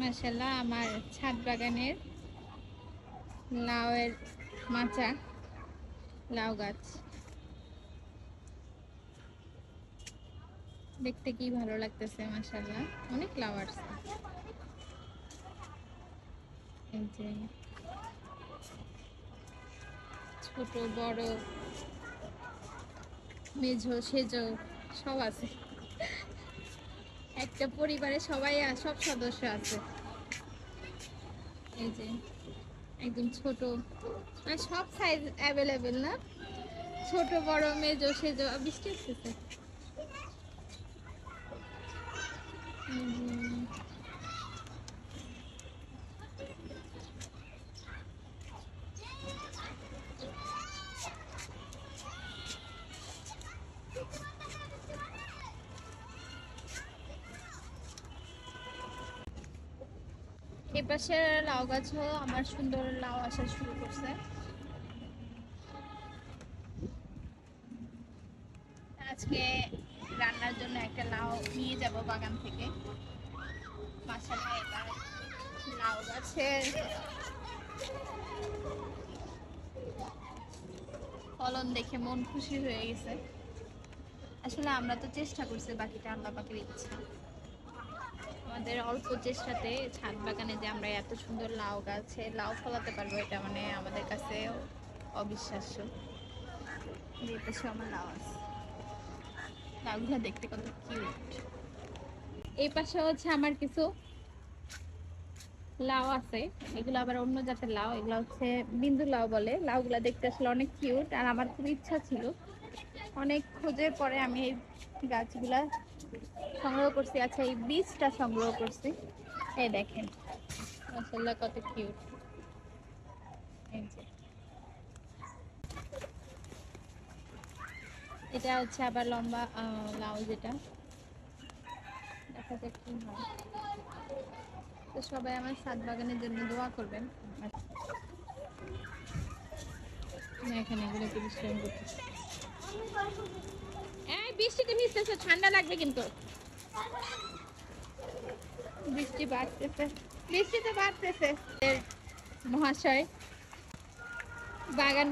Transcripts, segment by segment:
মাশাল্লাহ আমার ছাদ বাগানের লাউয়ের মাচা, লাউ গাছ। দেখতে কি ভালো লাগতেছে মাশাল্লাহ অনেক লাউ আসছে। ছোট, বড়, মেঝো, সেজো, সব আছে। একটা পরিবারে সবাই সব সদস্য আছে। এই যে, একদম ছোট। মানে সব সাইজ অ্যাভেলেবেল না? ছোট, বড়, মেজো, সেজো বৃষ্টি বৃষ্টি আসতেছে। এই পাশে লাউ গাছও আমার সুন্দর লাউ আসা শুরু করছে। আজকে রান্নার জন্য একটা লাউ নিয়ে যাব বাগান থেকে। এবার লাউ গাছের ফলন দেখে মন খুশি হয়ে গেছে। আসলে আমরা তো চেষ্টা করছি বাকিটা আল্লাহ পাকের ইচ্ছা। আমাদের অল্প চেষ্টাতে ছাদ বাগানে যে আমরা এত সুন্দর লাউ গাছে লাউ ফলাতে পারব, এটা মানে আমাদের কাছে অবিশ্বাস্য। এই পাশে আমার লাউ আছে। লাউগুলো দেখতে কত কিউট এই পাশে হচ্ছে আমার কিছু লাউ আছে। এগুলো আবার অন্য জাতের লাউ। এগুলো হচ্ছে বিন্দু লাউ বলে। লাউগুলো দেখতে আসলে অনেক কিউট আর আমার খুব ইচ্ছা ছিল। অনেক খোঁজের পরে আমি এই গাছগুলা সংগ্রহ করছি। আচ্ছা এই বীজটা সংগ্রহ করছি। এই দেখেন, মাশাআল্লাহ কত কিউট এটা হচ্ছে আবার লম্বা লাউ যেটা। দেখা যাক কি হয়। তো সবাই আমার ছাদ বাগানের জন্য দোয়া করবেন। এখানে এগুলো করতেছে এই বৃষ্টিতে ভিজতেছে ঠান্ডা লাগবে কিন্তু। বৃষ্টি বাড়তেছে, বৃষ্টিতে বাড়তেছে। মহাশয় বাগান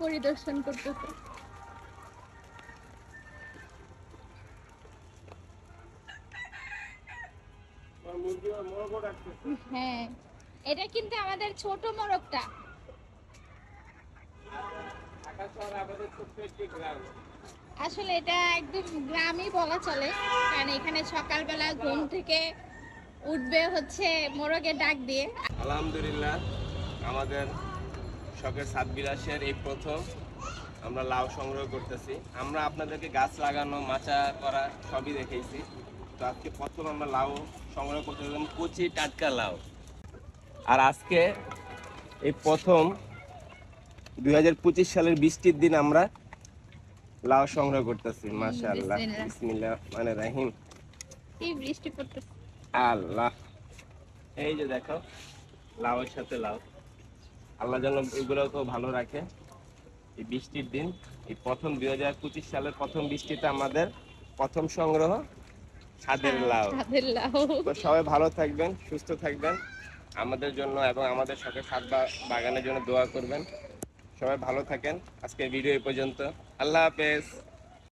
পরিদর্শন করতেছে। হ্যাঁ এটা কিন্তু আমাদের ছোট মোরগটা। আসলে এটা একদম গ্রামই বলা চলে। কারণ এখানে সকালবেলা ঘুম থেকে উঠবে হচ্ছে মোরগের ডাক দিয়ে। আলহামদুলিল্লাহ, আমাদের শখের সাত বিলাসের এই প্রথম আমরা লাউ সংগ্রহ করতেছি। আমরা আপনাদেরকে গাছ লাগানো, মাচা করা সবই দেখেছি তো আজকে প্রথম আমরা লাউ সংগ্রহ করতে কচি টাটকা লাউ। আর আজকে এই প্রথম দুই হাজার পঁচিশ সালের বৃষ্টির দিন আমরা লাউ সংগ্রহ করতেছি মাশাআল্লাহ। বিসমিল্লাহ। মানে রাহিম। এই বৃষ্টি পড়তেছে। আল্লাহ। এই যে দেখো লাউয়ের সাথে লাউ। আল্লাহ যেন এগুলোকেও ভালো রাখে। এই বৃষ্টির দিন এই প্রথম দুই হাজার পঁচিশ সালের প্রথম বৃষ্টিতে আমাদের প্রথম সংগ্রহ ছাদের লাউ। ছাদের লাউ। তো সবাই ভালো থাকবেন সুস্থ থাকবেন। আমাদের জন্য এবং আমাদের সাথে ছাদ বাগানের জন্য দোয়া করবেন। সবাই ভালো থাকেন। আজকের ভিডিও পর্যন্ত। আল্লাহ হাফেজ।